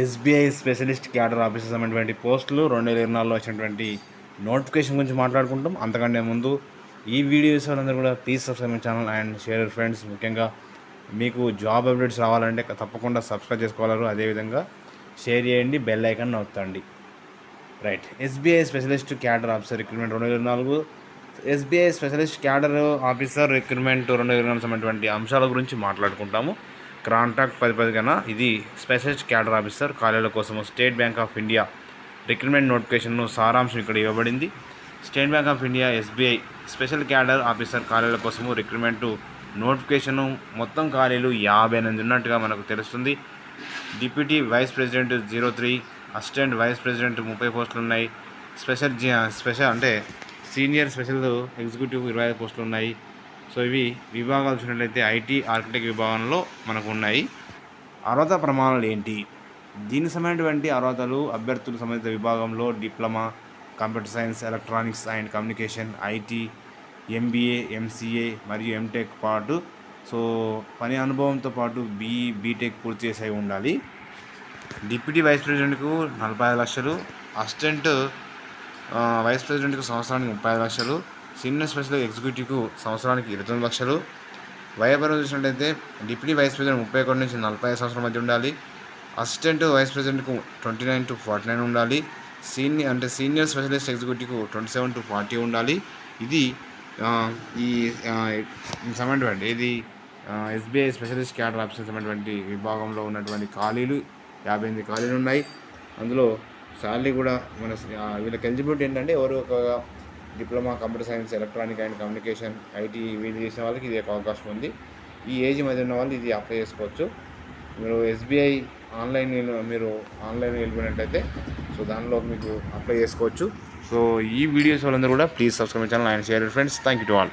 SBI specialist cadre officers అనేటువంటి పోస్టులు రెండు వేల ఇరవై నాలుగులో వచ్చినటువంటి నోటిఫికేషన్ గురించి మాట్లాడుకుంటాం. అంతకంటే ముందు ఈ వీడియోస్ వాళ్ళందరూ కూడా please subscribe my channel and share friends ముఖ్యంగా మీకు జాబ్ అప్డేట్స్ రావాలంటే తప్పకుండా సబ్స్క్రైబ్ చేసుకోగలరు అదేవిధంగా షేర్ చేయండి bell icon నొత్తండి right SBI specialist cadre officer recruitment రెండు వేల ఇరవై నాలుగు. SBI specialist cadre officer recruitment రెండు వేల ఇరవై నాలుగు సంబంధించినటువంటి అంశాల గురించి మాట్లాడుకుంటాము. కాంటాక్ట్ పది పదిగా ఇది స్పెషల్ క్యాడర్ ఆఫీసర్ ఖాళీల కోసము State Bank of India recruitment నోటిఫికేషన్ను సారాంశం ఇక్కడ ఇవ్వబడింది. State Bank of India SBI special cadre officer ఖాళీల కోసము రిక్రూట్మెంట్ నోటిఫికేషను మొత్తం ఖాళీలు యాభై ఎనిమిది ఉన్నట్టుగా మనకు తెలుస్తుంది. Deputy vice president zero three assistant vice president ముప్పై పోస్టులు ఉన్నాయి. స్పెషల్ స్పెషల్ అంటే సీనియర్ స్పెషల్ ఎగ్జిక్యూటివ్ ఇరవై ఐదు పోస్టులు ఉన్నాయి. సో ఇవి విభాగాలు చూసినట్లయితే ఐటీ ఆర్కిటెక్ట్ విభాగంలో మనకు ఉన్నాయి అర్హత ప్రమాణాలు ఏంటి? దీనికి సంబంధించినటువంటి అర్హతలు అభ్యర్థులు సంబంధిత విభాగంలో diploma computer science electronics and communication IT MBA MCA మరియు ఎంటెక్ పాటు. సో పని అనుభవంతో పాటు బీఈ బీటెక్ పూర్తి చేసే అయి ఉండాలి. డిప్యూటీ వైస్ ప్రెసిడెంట్కు నలభై ఐదు లక్షలు అసిస్టెంట్ వైస్ ప్రెసిడెంట్కు సంవత్సరానికి ముప్పై ఐదు లక్షలు సీనియర్ స్పెషల్ ఎగ్జిక్యూటివ్కు సంవత్సరానికి ఇరవై తొమ్మిది లక్షలు. వయోపరం చూసినట్టయితే డిప్యూటీ వైస్ ప్రెసిడెంట్ ముప్పై ఒకటి నుంచి నలభై ఐదు సంవత్సరాల మధ్య ఉండాలి. Assistant vice ప్రెసిడెంట్కు twenty nine to forty nine ఉండాలి. సీనియర్ అంటే సీనియర్ స్పెషలిస్ట్ ఎగ్జిక్యూటివ్కు ట్వంటీ సెవెన్ టు ఫార్టీ ఉండాలి. ఇది ఈ ఆ, ఇది ఎస్బీఐ స్పెషలిస్ట్ క్యాడర్ ఆఫీసర్ సంబంధించినటువంటి విభాగంలో ఉన్నటువంటి ఖాళీలు యాభై ఎనిమిది ఖాళీలు ఉన్నాయి. అందులో శాలరీ కూడా మన వీళ్ళకి ఎలిజిబిలిటీ ఏంటంటే ఎవరు ఒక diploma computer science electronic and communication IT వీళ్ళు చేసిన వాళ్ళకి ఇది ఒక అవకాశం ఉంది. ఈ ఏజ్ మధ్య ఉన్న వాళ్ళు ఇది అప్లై చేసుకోవచ్చు. మీరు ఎస్బీఐ ఆన్లైన్ మీరు ఆన్లైన్ వెళ్ళిపోయినట్టయితే సో దానిలో మీకు అప్లై చేసుకోవచ్చు. సో ఈ వీడియోస్ వాళ్ళందరూ కూడా please subscribe channel and share friends. Thank you to all.